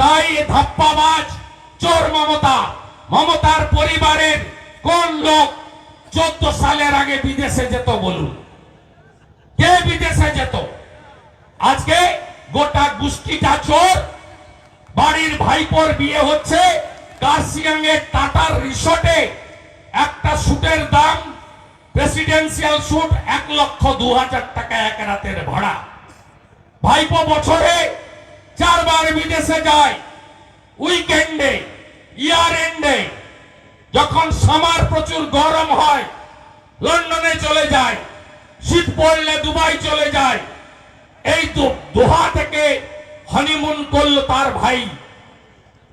তাই ধাপ্পাবাজ, চোর মমতা। মমতার পরিবারের কোন লোক চোদ্দ সালের আগে বিদেশে যেত বলুন? কে বিদেশে যেত? আজকে গোটা গোষ্ঠীটা চোর। বাড়ির ভাইপোর বিয়ে হচ্ছে কার্সিয়াং এর টাটার রিসোর্টে। একটা শুটের দাম প্রেসিডেন্সিয়াল শুট এক লক্ষ দু হাজার টাকা এক রাতের ভাড়া। ভাইপো বছরে চারবার বিদেশে যায়। উইকেন্ডে ইয়ার এন্ডে যখন সামার প্রচুর গরম হয়, লন্ডনে চলে যায়, শীত পড়লে দুবাই চলে যায়। এই তো দোহা থেকে হনিমুন করল তার ভাই।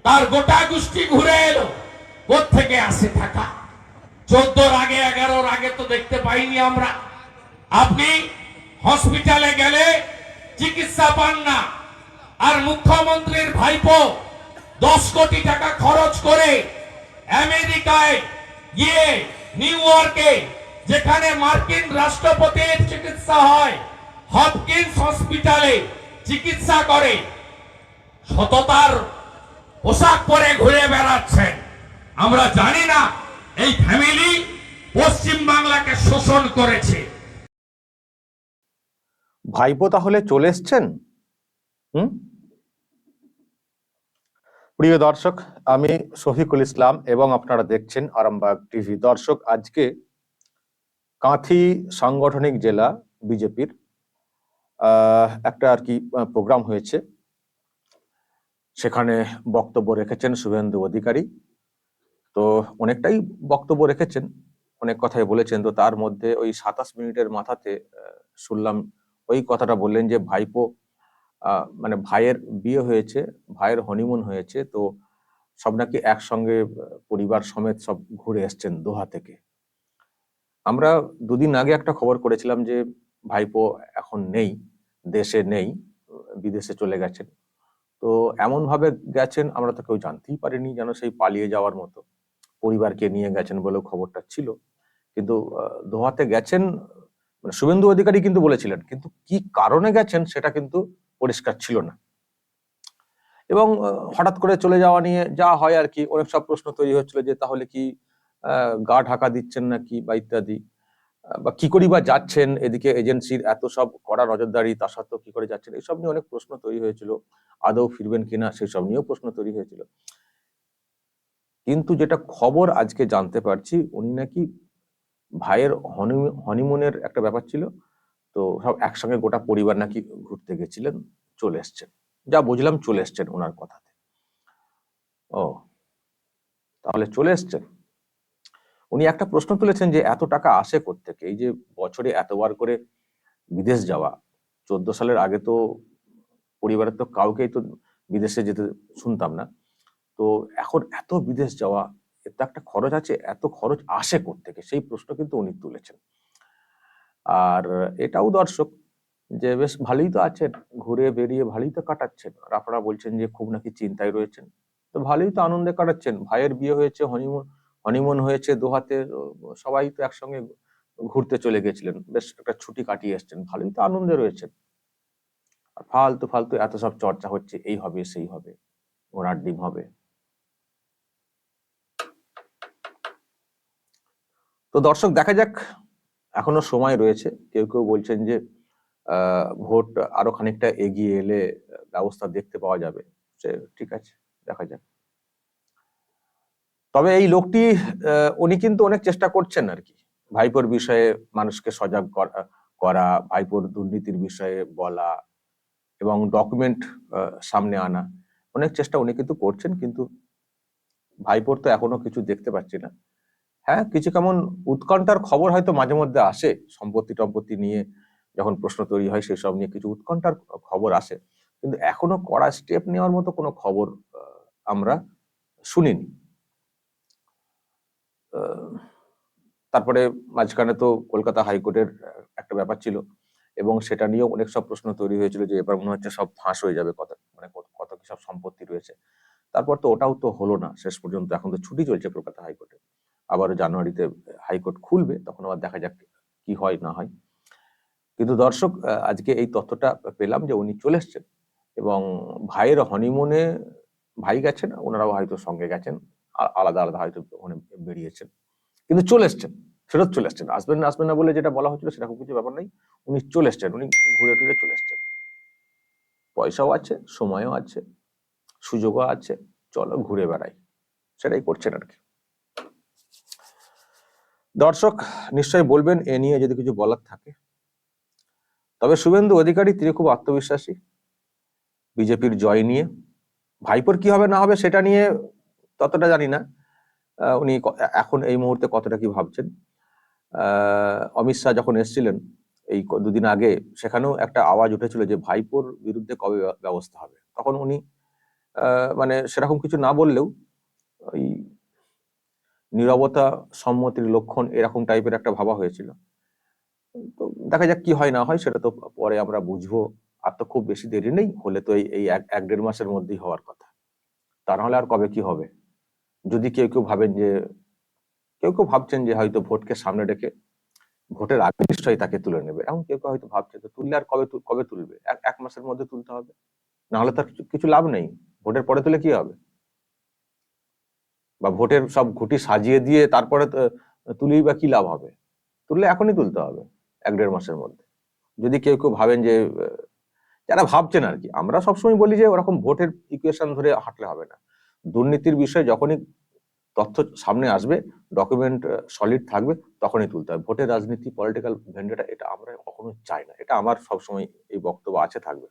তার গোটা গোষ্ঠী ঘুরে এলো। থেকে আসে থাকা চোদ্দোর আগে, এগারোর আগে তো দেখতে পাইনি আমরা। আপনি হসপিটালে গেলে চিকিৎসা পান না। আর মুখ্যমন্ত্রীর ভাইপো দশ কোটি টাকা খরচ করে আমেরিকায় গিয়ে নিউ ইয়র্কে, যেখানে মার্কিন রাষ্ট্রপতির চিকিৎসা হয়, হপকিন্স হসপিটালে চিকিৎসা করে, সততার পোশাক পরে ঘুরে বেড়াচ্ছেন। আমরা জানি না, এই ফ্যামিলি পশ্চিম বাংলাকে শোষণ করেছে। ভাইপো তাহলে চলে এসছেন? হুম? প্রিয় দর্শক, আমি শফিকুল ইসলাম এবং আপনারা দেখছেন আরামবাগ টিভি। দর্শক, আজকে কাঁথি সাংগঠনিক জেলা বিজেপির একটা আর কি প্রোগ্রাম হয়েছে। সেখানে বক্তব্য রেখেছেন শুভেন্দু অধিকারী। তো অনেকটাই বক্তব্য রেখেছেন, অনেক কথাই বলেছেন। তো তার মধ্যে ওই সাতাশ মিনিটের মাথাতে শুনলাম ওই কথাটা বললেন যে, ভাইপো মানে ভাইয়ের বিয়ে হয়েছে, ভাইয়ের হনিমুন হয়েছে, তো সব নাকি একসঙ্গে পরিবার সমেত সব ঘুরে এসছেন দোহা থেকে। আমরা দুদিন আগে একটা খবর করেছিলাম যে ভাইপো এখন নেই, দেশে নেই, বিদেশে চলে গেছেন। তো এমন ভাবে গেছেন, আমরা তো কেউ জানতেই পারিনি যেন সেই পালিয়ে যাওয়ার মতো। পরিবারকে নিয়ে গেছেন বলেও খবরটা ছিল। কিন্তু দোহাতে গেছেন মানে শুভেন্দু অধিকারী কিন্তু বলেছিলেন, কিন্তু কি কারণে গেছেন সেটা কিন্তু পরিষ্কার ছিল না। এবং হঠাৎ করে চলে যাওয়া নিয়ে যা হয় আর কি, অনেক সব প্রশ্ন তৈরি হচ্ছিল যে তাহলে কি গা ঢাকা দিচ্ছেন নাকি বা ইত্যাদি বা কি করি বা যাচ্ছেন, এদিকে এজেন্সির এত সব কড়া নজরদারি, তা সত্ত্বেও কি করে যাচ্ছেন এইসব নিয়ে অনেক প্রশ্ন তৈরি হয়েছিল। আদৌ ফিরবেন কিনা সেসব নিয়েও প্রশ্ন তৈরি হয়েছিল। কিন্তু যেটা খবর আজকে জানতে পারছি, উনি নাকি ভাইয়ের হনি- হনিমুনের একটা ব্যাপার ছিল। তো সব একসঙ্গে গোটা পরিবার নাকি ঘুরতে গেছিলেন, চলে এসছেন। যা বুঝলাম চলে এসছেন ওনার কথাতে। ও, তাহলে চলে এসছেন? উনি একটা প্রশ্ন তুলেছেন যে এত টাকা আসে থেকে এই যে বছরে এতবার করে বিদেশ যাওয়া, চোদ্দ সালের আগে তো পরিবারের তো কাউকেই তো বিদেশে যেতে শুনতাম না। তো এখন এত বিদেশ যাওয়া এর তো একটা খরচ আছে, এত খরচ আসে থেকে সেই প্রশ্ন কিন্তু উনি তুলেছেন। আর এটাও দর্শক যে বেশ ভালোই তো আছেন, ঘুরে বেরিয়ে ভালোই তো কাটাচ্ছেন। আর আপনারা বলছেন যে খুব নাকি চিন্তায় রয়েছেন। তো ভালোই তো আনন্দে কাটাচ্ছেন। ভাইয়ের বিয়ে হয়েছে হনিমুন হনিমুন হয়েছে দোহাতে সবাই তো একসঙ্গে ঘুরতে চলে গেছিলেন। বেশ একটা ছুটি কাটিয়ে এসছেন, ভালোই তো আনন্দে রয়েছেন। আর ফালতু ফালতু এত সব চর্চা হচ্ছে, এই হবে, সেই হবে ঘোড়ার ডিম হবে। তো দর্শক দেখা যাক এখনও সময় রয়েছে। কেউ কেউ বলছেন যে ভোট আরও খানিকটা এগিয়ে এলে ব্যবস্থা দেখতে পাওয়া যাবে। ঠিক আছে, দেখা যাক। তবে এই লোকটি উনি কিন্তু অনেক চেষ্টা করছেন আর কি। ভাইপোর বিষয়ে মানুষকে সজাগ করা- করা, ভাইপোর দুর্নীতির বিষয়ে বলা এবং ডকুমেন্ট সামনে আনা। অনেক চেষ্টা উনি কিন্তু করছেন, কিন্তু ভাইপোর তো এখনও কিছু দেখতে পাচ্ছি না। হ্যাঁ কিছু কেমন উৎকণ্ঠার খবর হয়তো মাঝে মধ্যে আসে, সম্পত্তি টম্পত্তি নিয়ে যখন প্রশ্ন তৈরি হয় সেসব নিয়ে কিছু উৎকণ্ঠার খবর আসে। কিন্তু এখনও কড়া স্টেপ নেওয়ার মতো কোনো খবর আমরা শুনিনি। তারপরে মাঝখানে তো কলকাতা হাইকোর্টের একটা ব্যাপার ছিল এবং সেটা নিয়েও অনেক সব প্রশ্ন তৈরি হয়েছিল যে এবার মনে হচ্ছে সব ফাঁস হয়ে যাবে, কত মানে কত কত কি সব সম্পত্তি রয়েছে। তারপর তো ওটাও তো হলো না, শেষ পর্যন্ত এখন তো ছুটি চলছে কলকাতা হাইকোর্টে। আবার জানুয়ারিতে হাইকোর্ট খুলবে, তখন আবার দেখা যাক কি হয়, না হয়। কিন্তু দর্শক আজকে এই তথ্যটা পেলাম যে উনি চলে এসছেন এবং ভাইয়ের হনিমুনে ভাই গেছেন, ওনারাও হয়তো সঙ্গে গেছেন আলাদা আলাদা হয়তো ওখানে বেরিয়েছেন। কিন্তু চলে এসছেন, ফেরত চলে এসছেন। আসবেন না আসবেন না বলে যেটা বলা হচ্ছিল সেরকম কিছু ব্যাপার নেই, উনি চলে এসছেন, উনি ঘুরে টুরে চলে এসছেন। পয়সাও আছে, সময়ও আছে, সুযোগও আছে, চলো ঘুরে বেড়াই, সেটাই করছেন আর কি। দর্শক, নিশ্চয়ই বলবেন, এ নিয়ে যদি কিছু বলার থাকে। তবে শুভেন্দু অধিকারী, তিনি খুব আত্মবিশ্বাসী। বিজেপির জয় নিয়ে। ভাইপোর কি হবে, না হবে, সেটা নিয়ে ততটা জানি না। উনি এখন এই মুহূর্তে কতটা কি ভাবছেন। অমিত শাহ যখন এসছিলেন, এই দুদিন আগে, সেখানেও একটা আওয়াজ উঠেছিল যে ভাইপোর বিরুদ্ধে কবে ব্যবস্থা হবে। তখন উনি মানে সেরকম কিছু না বললেও ওই নীরবতা সম্মতির লক্ষণ এরকম টাইপের একটা ভাবা হয়েছিল। তো দেখা যাক কি হয়, না হয় সেটা তো পরে আমরা বুঝব। আর তো খুব বেশি দেরি নেই, হলে তো এই এক দেড় মাসের মধ্যেই হওয়ার কথা। তা নাহলে আর কবে কি হবে? যদি কেউ কেউ ভাবেন যে, কেউ কেউ ভাবছেন যে হয়তো ভোটকে সামনে রেখে ভোটের আগে নিশ্চয়ই তাকে তুলে নেবে। এমন কেউ কেউ হয়তো ভাবছে তো তুললে আর কবে কবে তুলবে? এক মাসের মধ্যে তুলতে হবে। নাহলে তার কিছু লাভ নেই। ভোটের পরে তুলে কি হবে? বা ভোটের সব ঘুটি সাজিয়ে দিয়ে তারপরে তো, তুলেই বা কি লাভ হবে? তুললে এখনই তুলতে হবে এক দেড় মাসের মধ্যে। যদি কেউ কেউ ভাবেন যে যারা ভাবছেন আর কি আমরা সবসময় বলি যে ওরকম ভোটের ইকুয়েশন ধরে হাঁটলে হবে না। দুর্নীতির বিষয়ে যখনই তথ্য সামনে আসবে ডকুমেন্ট সলিড থাকবে তখনই তুলতে হবে। ভোটের রাজনীতি পলিটিক্যাল ভেন্ডেটা এটা আমরা কখনো চাই না। এটা আমার সবসময় এই বক্তব্য আছে থাকবে।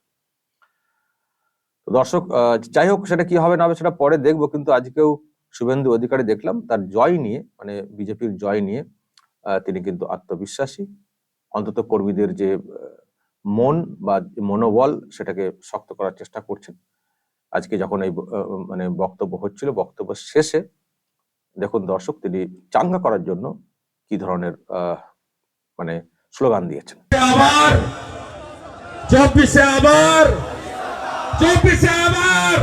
দর্শক যাই হোক সেটা কি হবে না হবে সেটা পরে দেখব কিন্তু আজকেও শুভেন্দু অধিকারী দেখলাম, তার জয় নিয়ে মানে বিজেপির জয় নিয়ে তিনি কিন্তু আত্মবিশ্বাসী। অন্তত কর্মীদের যে মন বা মনোবল সেটাকে শক্ত করার চেষ্টা করছেন। আজকে যখন এই মানে বক্তব্য হচ্ছিল, বক্তব্য শেষে দেখুন দর্শক, তিনি চাঙ্গা করার জন্য কি ধরনের মানে স্লোগান দিয়েছেন। আবার, চব্বিশে আবার চব্বিশে আবার,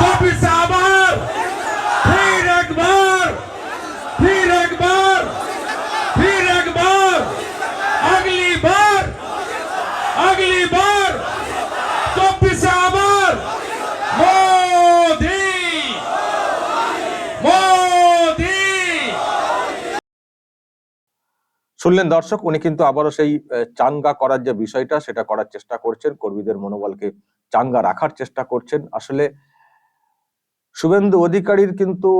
চব্বিশে শুনলেন দর্শক, উনি কিন্তু আবারও সেই চাঙ্গা করার যে বিষয়টা, সেটা করার চেষ্টা করছেন, কর্মীদের মনোবলকে চাঙ্গা রাখার চেষ্টা করছেন। আসলে শুভেন্দু অধিকারীর কিন্তু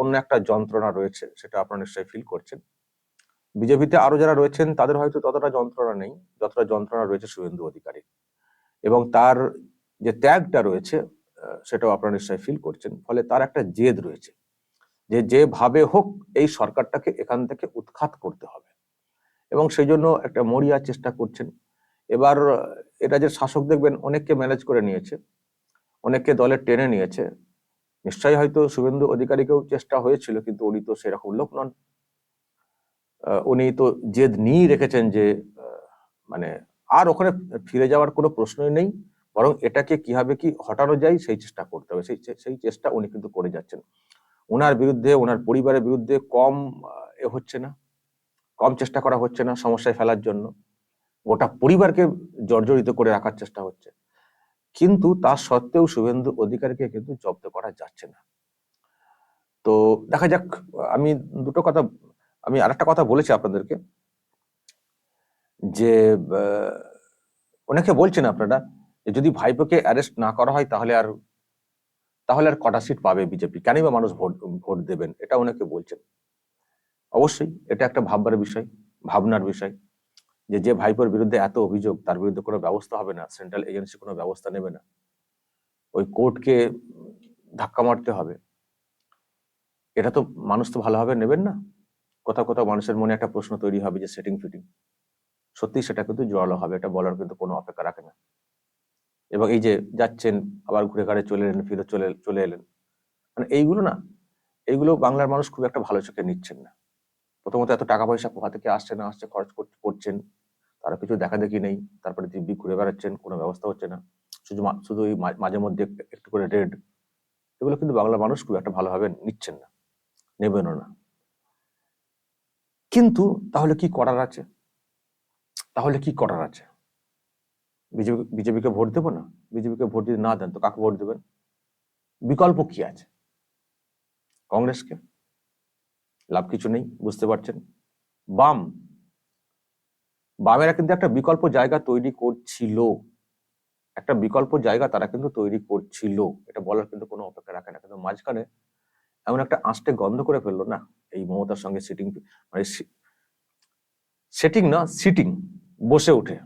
অন্য একটা যন্ত্রণা রয়েছে, সেটা আপনারা নিশ্চয়ই ফিল করছেন। বিজেপিতে আরও যারা রয়েছেন, তাদের হয়তো ততটা যন্ত্রণা নেই, যতটা যন্ত্রণা রয়েছে শুভেন্দু অধিকারী এবং তার যে ত্যাগটা রয়েছে সেটাও আপনারা নিশ্চয়ই ফিল করছেন। ফলে তার একটা জেদ রয়েছে যে যেভাবে হোক, এই সরকারটাকে এখান থেকে উৎখাত করতে হবে। এবং সেই জন্য একটা মরিয়ার চেষ্টা করছেন। এবার এটা যে শাসক দেখবেন, অনেককে ম্যানেজ করে নিয়েছে, অনেককে দলে টেনে নিয়েছে। নিশ্চয়ই হয়তো শুভেন্দু অধিকারীকেও চেষ্টা হয়েছিল, কিন্তু উনি তো সেরকম লোক নন। উনি তো জেদ নিয়েই রেখেছেন যে মানে আর ওখানে ফিরে যাওয়ার কোনো প্রশ্নই নেই, বরং এটাকে কীভাবে কি হটানো যায়, সেই চেষ্টা করতে হবে। সেই সেই চেষ্টা উনি কিন্তু করে যাচ্ছেন। ওনার বিরুদ্ধে ওনার পরিবারের বিরুদ্ধে কম এ হচ্ছে না। কম চেষ্টা করা হচ্ছে না সমস্যায় ফেলার জন্য। গোটা পরিবারকে জর্জরিত করে রাখার চেষ্টা হচ্ছে। কিন্তু তা সত্ত্বেও শুভেন্দু অধিকারীকে কিন্তু জব্দ করা যাচ্ছে না। তো দেখা যাক, আমি দুটো কথা, আমি আরেকটা কথা বলেছি আপনাদেরকে। যে অনেকে বলছেন আপনারা যদি ভাইপোকে অ্যারেস্ট না করা হয় তাহলে আর তাহলে আর কটা সিট পাবে বিজেপি? কেনই বা মানুষ ভোট ভোট দেবেন? এটা অনেকে বলছেন। অবশ্যই, এটা একটা ভাববার বিষয়, ভাবনার বিষয়। যে যে ভাইপোর বিরুদ্ধে এত অভিযোগ, তার বিরুদ্ধে কোনো ব্যবস্থা হবে না সেন্ট্রাল এজেন্সি কোনো ব্যবস্থা নেবে না। ওই কোর্টকে ধাক্কা মারতে হবে। এটা তো মানুষ তো ভালোভাবে নেবেন না। কোথাও কোথাও মানুষের মনে একটা প্রশ্ন তৈরি হবে যে সেটিং ফিটিং সত্যি সেটা কিন্তু জোরালো হবে, এটা বলার কিন্তু কোনো অপেক্ষা রাখে না। এবং এই যে যাচ্ছেন, আবার ঘুরে ঘাড়ে চলে এলেন, ফিরে চলে চলে এলেন। মানে এইগুলো না, এইগুলো বাংলার মানুষ খুব একটা ভালো চোখে নিচ্ছেন না। প্রথমত এত টাকা পয়সা কোথা থেকে আসছে, না আসছে, খরচ করছেন? তারা কিছু দেখা দেখি নেই। তারপরে দিব্যি ঘুরে বেড়াচ্ছেন, কোনো ব্যবস্থা হচ্ছে না। শুধু শুধু ওই মাঝে মধ্যে একটু- করে রেড। এগুলো কিন্তু বাংলার মানুষ খুব একটা ভালোভাবে নিচ্ছেন না, নেবেনও না। কিন্তু তাহলে কি করার আছে? তাহলে কি করার আছে? বিজেপি, বিজেপিকে ভোট দেবো না? বিজেপিকে ভোট যদি না দেন, তো কাকে ভোট দেবেন? বিকল্প কি আছে? কংগ্রেসকে? লাভ কিছু নেই, বুঝতে পারছেন? বাম, বামেরা কিন্তু একটা বিকল্প জায়গা তৈরি করছিল। একটা বিকল্প জায়গা তারা কিন্তু তৈরি করছিল। এটা বলার কিন্তু কোনো অপেক্ষা রাখে না। কিন্তু মাঝখানে এমন একটা আঁচটে গন্ধ করে ফেলল না? এই মমতার সঙ্গে সিটিং মানে সেটিং না সিটিং বসে উঠে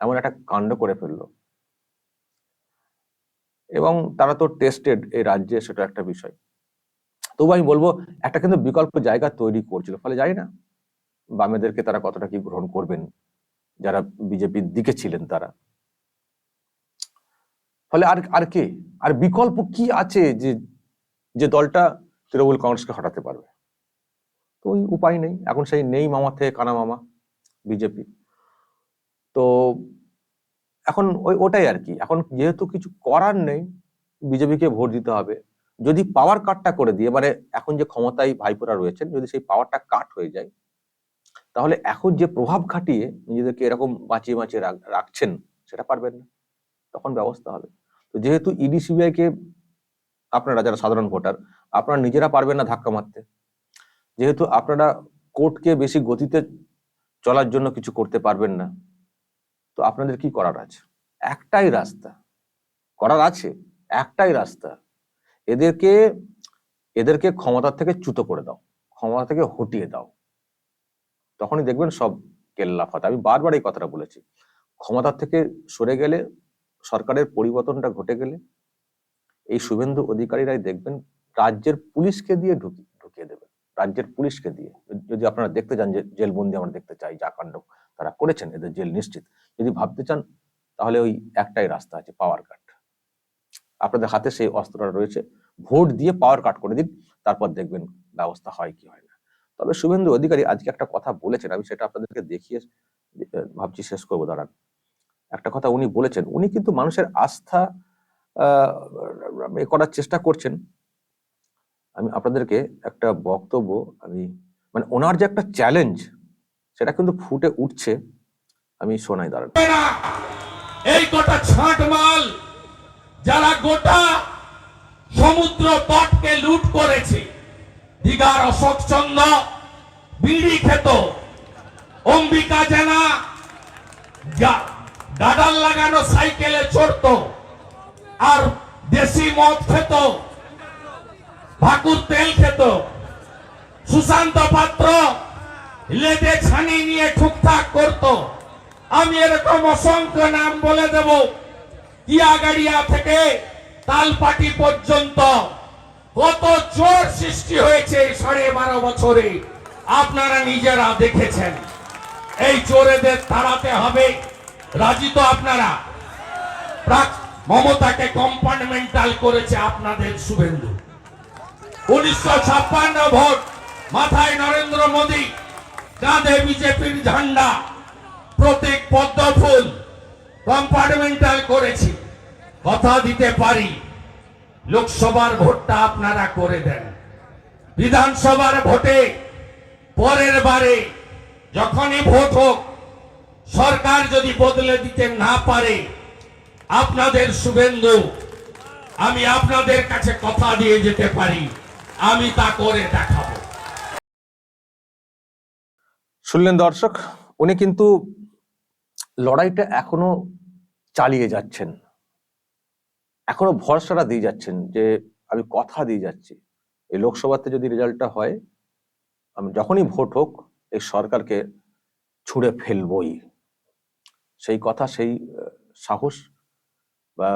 এমন একটা কাণ্ড করে ফেলল। এবং তারা তো টেস্টেড এই রাজ্যে, সেটা একটা বিষয়। তবু আমি বলব, একটা কিন্তু বিকল্প জায়গা তৈরি করছিল। ফলে জানি না বামেদেরকে তারা কতটা কি গ্রহণ করবেন, যারা বিজেপির দিকে ছিলেন তারা। ফলে আর আর কে? আর বিকল্প কি আছে যে যে দলটা তৃণমূল কংগ্রেসকে হটাতে পারবে? তো ওই উপায় নেই। এখন সেই নেই মামা থেকে কানা মামা, বিজেপি। তো এখন ওই, ওটাই আর কি। এখন যেহেতু কিছু করার নেই, বিজেপিকে ভোট দিতে হবে। যদি পাওয়ার কাটটা করে দিয়ে মানে এখন যে ক্ষমতায় ভাইপোরা রয়েছেন, যদি সেই পাওয়ারটা কাট হয়ে যায়, তাহলে এখন যে প্রভাব খাটিয়ে নিজেদেরকে এরকম বাঁচিয়ে বাঁচিয়ে রাখ- রাখছেন, সেটা পারবেন না। তখন ব্যবস্থা হবে। তো যেহেতু ইডি সিবিআই কে আপনারা যারা সাধারণ ভোটার, আপনারা নিজেরা পারবেন না ধাক্কা মারতে। যেহেতু আপনারা কোর্টকে বেশি গতিতে চলার জন্য কিছু করতে পারবেন না। তো আপনাদের কি করার আছে? একটাই রাস্তা। করার আছে, একটাই রাস্তা। এদেরকে এদেরকে ক্ষমতা থেকে চ্যুত করে দাও, ক্ষমতা থেকে হটিয়ে দাও। তখনই দেখবেন সব কেল্লাফাত আমি বারবার এই কথাটা বলেছি। ক্ষমতা থেকে সরে গেলে, সরকারের পরিবর্তনটা ঘটে গেলে, এই শুভেন্দু অধিকারীরাই দেখবেন রাজ্যের পুলিশকে দিয়ে ঢুকি, ঢুকিয়ে দেবেন রাজ্যের পুলিশকে দিয়ে। যদি আপনারা দেখতে চান যে জেলবন্দি আমরা দেখতে চাই, যা কাণ্ড তারা করেছেন, এদের জেল নিশ্চিত। যদি ভাবতে চান, তাহলে ওই একটাই রাস্তা আছে, পাওয়ার কাট আপনাদের হাতে সেই অস্ত্রটা রয়েছে। ভোট দিয়ে পাওয়ার কাট করে দিন, তারপর দেখবেন ব্যবস্থা হয় কি হয় না। তবে শুভেন্দু অধিকারী আজকে একটা কথা বলেছেন, আমি সেটা আপনাদেরকে দেখিয়ে ভাবছি শেষ করব, দাঁড়ান। একটা কথা উনি বলেছেন, উনি কিন্তু মানুষের আস্থা করার চেষ্টা করছেন। আমি আপনাদেরকে একটা বক্তব্য, আমি মানে ওনার যে একটা চ্যালেঞ্জ সেটা কিন্তু ফুটে উঠছে। আমি শোনাই, দাঁড়ান। এই গোটা ছাঁট মাল যারা গোটা সমুদ্র তটকে লুট করেছে দীঘার অশোক চন্দ্র, বিড়ি খেত, অম্বিকা জেনা গা- গাডাল লাগানো সাইকেলে চড়তো, আর দেশি মদ খেত, ভাকুর তেল খেত, সুশান্ত পাত্র লেদে ছানি নিয়ে ঠুকঠাক করতো। আমি এরকম অসংখ্য নাম বলে দেব। টিয়াগাড়িয়া থেকে তালপাটি পর্যন্ত কত চোর সৃষ্টি হয়েছে এই সাড়ে বারো বছরে। আপনারা নিজেরা দেখেছেন। এই চোরেদের তাড়াতে হবে। রাজি তো আপনারা? মমতাকে কম্পার্টমেন্টাল করেছে আপনাদের শুভেন্দু। উনিশশো ছাপ্পান্ন ভোট মাথায় নরেন্দ্র মোদী কাঁধে বিজেপির ঝান্ডা প্রত্যেক পদ্ম ফুল কম্পার্টমেন্টাল করেছি। কথা দিতে পারি। লোকসভার ভোটটা আপনারা করে দেন। বিধানসভার ভোটে পরের বারে যখনই ভোট হোক, সরকার যদি বদলে দিতে না পারে, আপনাদের শুভেন্দু, আমি আপনাদের কাছে কথা দিয়ে যেতে পারি। আমি তা করে দেখাবো। শুনলেন দর্শক, উনি কিন্তু লড়াইটা এখনও চালিয়ে যাচ্ছেন। এখনও ভরসাটা দিয়ে যাচ্ছেন যে, আমি কথা দিয়ে যাচ্ছি। এই লোকসভাতে যদি রেজাল্টটা হয়, আমি যখনই ভোট হোক, এই সরকারকে ছুঁড়ে ফেলবই। সেই কথা, সেই সাহস বা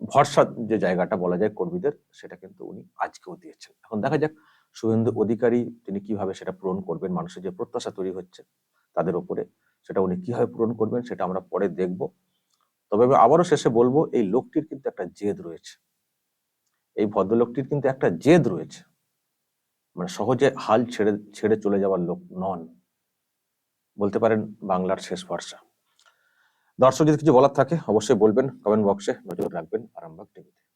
ভরসা যে জায়গাটা বলা যায় কর্মীদের, সেটা কিন্তু উনি আজকেও দিয়েছেন। এখন দেখা যাক শুভেন্দু অধিকারী তিনি কীভাবে সেটা পূরণ করবেন, মানুষের যে প্রত্যাশা তৈরি হচ্ছে, তাদের উপরে। সেটা উনি কীভাবে পূরণ করবেন সেটা আমরা পরে দেখব। তবে আমি আবারও শেষে বলব, এই লোকটির কিন্তু একটা জেদ রয়েছে। এই ভদ্রলোকটির কিন্তু একটা জেদ রয়েছে। মানে সহজে হাল ছেড়ে ছেড়ে চলে যাওয়ার লোক নন। বলতে পারেন বাংলার শেষ ভরসা দর্শক, যদি কিছু বলার থাকে, অবশ্যই বলবেন কমেন্ট বক্সে নজর রাখবেন আরামবাগ টিভিতে।